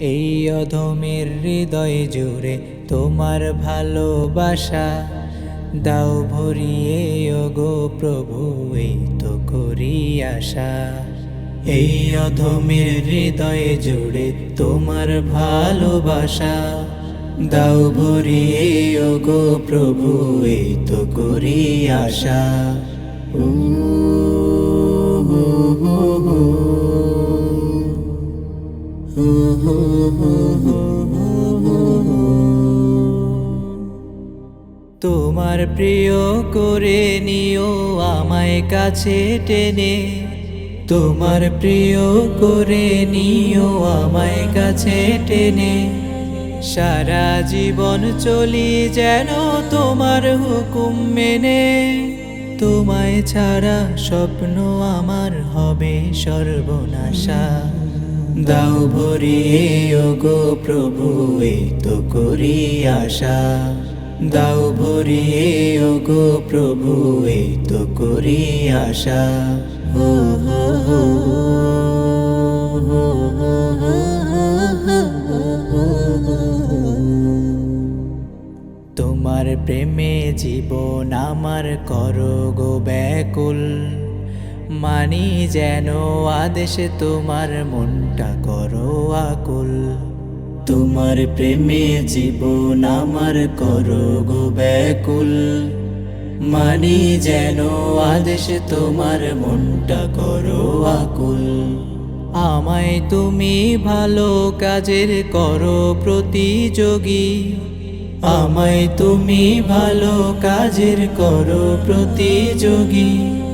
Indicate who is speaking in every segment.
Speaker 1: এই অধমের হৃদয় জুড়ে তোমার ভালোবাসা। দাও ভরিয়ে গো প্রভু, এই তো করি আশা। এই অধমের হৃদয় জুড়ে তোমার ভালোবাসা। দাও ভরিয়ে গো প্রভু, এই তো করি আশা। তোমার প্রিয় করে নিও, আমায় কাছে টেনে। তোমার প্রিয় করে নিও, আমায় কাছে টেনে। সারা জীবন চলি যেন তোমার হুকুম মেনে। তোমায় ছাড়া স্বপ্ন আমার হবে সর্বনাশা। দাও ভরিয়ে গো প্রভু এই তো করি আশা দাও ভরিয়ে গো প্রভু এই তো করি আশা হো তোমার প্রেমে জীবন আমার করো গো ব্যাকুল মানি যেন আদেশে তোমার মনটা করো আকুল। তোমার প্রেমে জীবন আমার করো গো ব্যাকুল। মানি যেন আদেশে তোমার মনটা করো আকুল। আমায় তুমি ভালো কাজের করো প্রতিযোগী। আমায় তুমি ভালো কাজের করো প্রতিযোগী।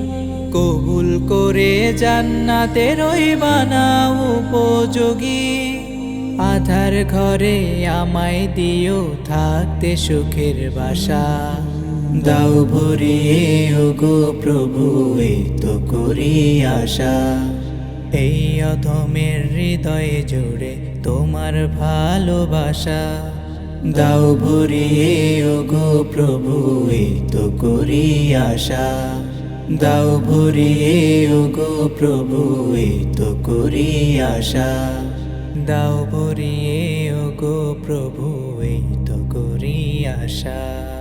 Speaker 1: কবুল করে জান্নাতের ওই বানাও উপযোগী। আধার ঘরে আমায় দিও থাকতে সুখের বাসা। দাও ভরিয়ে গো প্রভু এই তো করি আশা। এই অধমের হৃদয়ে জুড়ে তোমার ভালোবাসা। দাও ভরিয়ে গো প্রভু এই তো করি আশা। দাও ভরিয়ে ওগো প্রভু এই তো করি আশা। দাও ভরিয়ে ওগো প্রভু এই তো করি আশা।